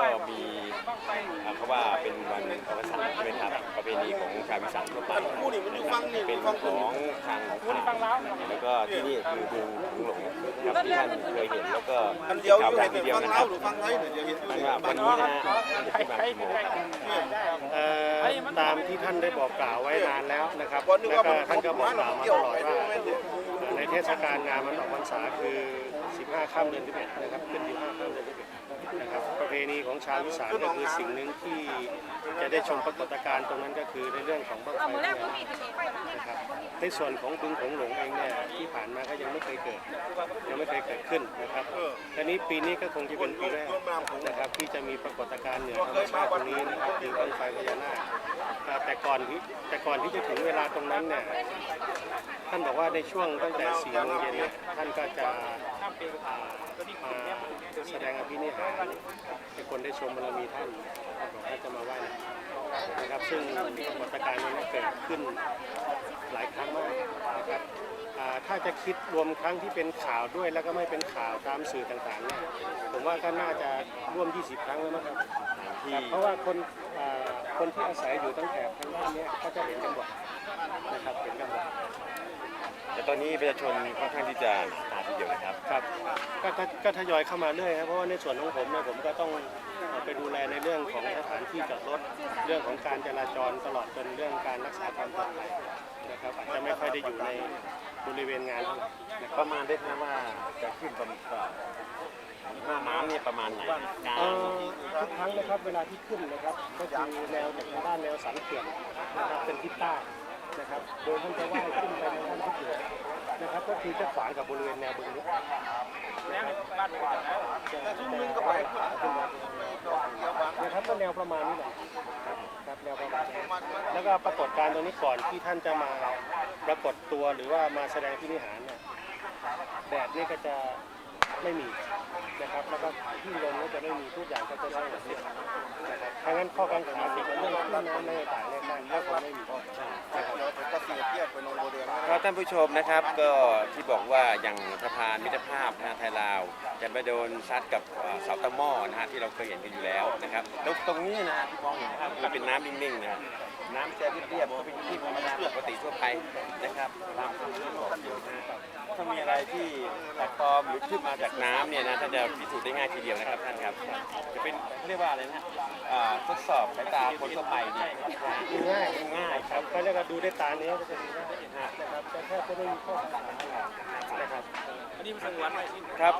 ก็มีอ่าเขาว่าเป็นวันประวัติศาสตร์ใช่ไหมครับประเพณีของชาวอีสานทั่วไปผู้นี่มันอยู่ฟังนี่เป็นฟังขคุณองทางผ่านแล้วก็ที่นี่คือบึงบึงหลงครับที่ท่านเคยเห็นแล้วก็อันเดียวอยู่กล่าเห็วนทีแต่เดียวฟังนะคเล่ารับหรือฟังไทยเนี่ยเดี๋ยวเห็นอยู่อันเนี่ยว่าวันนี้นะฮะที่บางกี่โมงเอ่อตามที่ท่านได้บอกกล่าวไว้นานแล้วนะครับแล้วก็ท่านก็บอกกล่าวมาตลอดว่าในเทศกาลงานมันออกพรรษาคือ 15ค่ำเดือน11นะครับขึ้น15ค่ำเดือน11นะครับประเพณีของชาวอีสานก็คือสิ่งหนึ่งที่จะได้ชมปรากฏการณ์ตรงนั้นก็คือในเรื่องของบั้งไฟนาคนะครับในส่วนของบึงโขงหลงเองเนี่ยที่ เคยเกิดยังไม่เคยเกิดขึ้นนะครับทีนี้ปีนี้ก็คงจะเป็นปีแรกนะครับที่จะมีปรากฏการณ์เหนือธรรมชาติตรงนี้นะครับคือบั้งไฟพญานาคอ่าแต่ก่อนที่แต่ก่อนที่จะถึงเวลาตรงนั้นเนี่ยท่านบอกว่าในช่วงตั้งแต่4โมงเย็นเนี่ยท่านก็จะอ่ามาแสดงอภินิหารให้คนได้ชมบารมีท่านท่านบอกท่านจะมาไหว้นะครับซึ่งปรากฏการณ์นี้เกิดขึ้นหลายครั้งมากนะครับอ่า ถ้าจะคิดรวมครั้งที่เป็นข่าวด้วย แล้วก็ไม่เป็นข่าวตามสื่อต่างๆเนี่ยผมว่าก็น่าจะร่วม 20 ครั้งแล้วมั้งครับที่ครับเพราะว่าคนอ่าคนที่อาศัยอยู่ตั้งแถบทางด้านเนี้ยก็จะเห็นกันหมดนะครับเห็นกันหมดแต่ตอนนี้ประชาชนค่อนข้างที่จะหนาทีเดียวนะครับครับก็ก็ก็ทยอยเข้ามาเรื่อยครับเพราะว่าในส่วนของผมเนี่ยผมก็ต้องเอ่อไปดูแลในเรื่องของสถานที่จอดรถ เรื่องของการจราจรตลอดจนเรื่องการรักษาความปลอดภัย นะครับอาจจะไม่ค่อยได้อยู่ในบริเวณงานเท่าไหร่นะคปรับระมาณได้นะว่าจะขึ้นประมาณหน้าน้ำเนี่ยประมาณไหนกลางเอ่อทุกครั้งนะครับเวลาที่ขึ้นนะครับก็คือแนวจากทางด้านแนวสันเขื่อนนะครับเป็นทิศใต้นะครับ โดยท่านจะว่ายขึ้นไปในด้านทิศเหนือนะครับ ก็คือจะขวางกับบริเวณแนวบึงนี้แต่ทุ่มนึงก็ไปนะครับก็แนวประมาณนี้แหละครับครับแนวประมาณนี้แล้ แล้วก็ปรากฏการณ์ตรงนี้ก่อนที่ท่านจะมาปรากฏตัวหรือว่ามาแสดงที่นิหารเนี่ยแดดนี่ก็จะไม่มีนะครับ แล้วก็ที่ลมก็จะไม่มีทุกอย่างก็จะได้แบบนี้นะครับเพรางั้นข้อกังขาเกี่ยวกันเรื่องพี่นน้ำในต่างเนี่ยก็คงไม่มีนะครับก็ เสียเทียบไปลงโบเดียงครับท่านผู้ชมนะครับก็ที่บอกว่าอย่างสะพานมิตรภาพนะฮะไทยลาวจะไปโดนซัดกับเอ่อเสาตะหม้อนะฮะที่เราเคยเห็นกันอยู่แล้วนะครับแล้วตรงนี้นะฮะที่มองเห็นนะครับมันเป็นน้ำนิ่งๆนะฮะน้ำจะเรียบๆก็เป็นที่ธรรมดาปกติทั่วไป จากน้ำเนี่ยนะท่านจะพิสูจน์ได้ง่ายทีเดียวนะครับท่านครับจะเป็นเขาเรียกว่าอะไรนะอ่าทดสอบสายตาคนทั่วไปเนี่ยดูง่ายง่ายคครัรับบเขาเรียกว่าดูด้วยตาเนี้ยก็จะดูง่ายนะครับแต่แทบจะไม่มีข้อกังขาอะไรนะครับครับ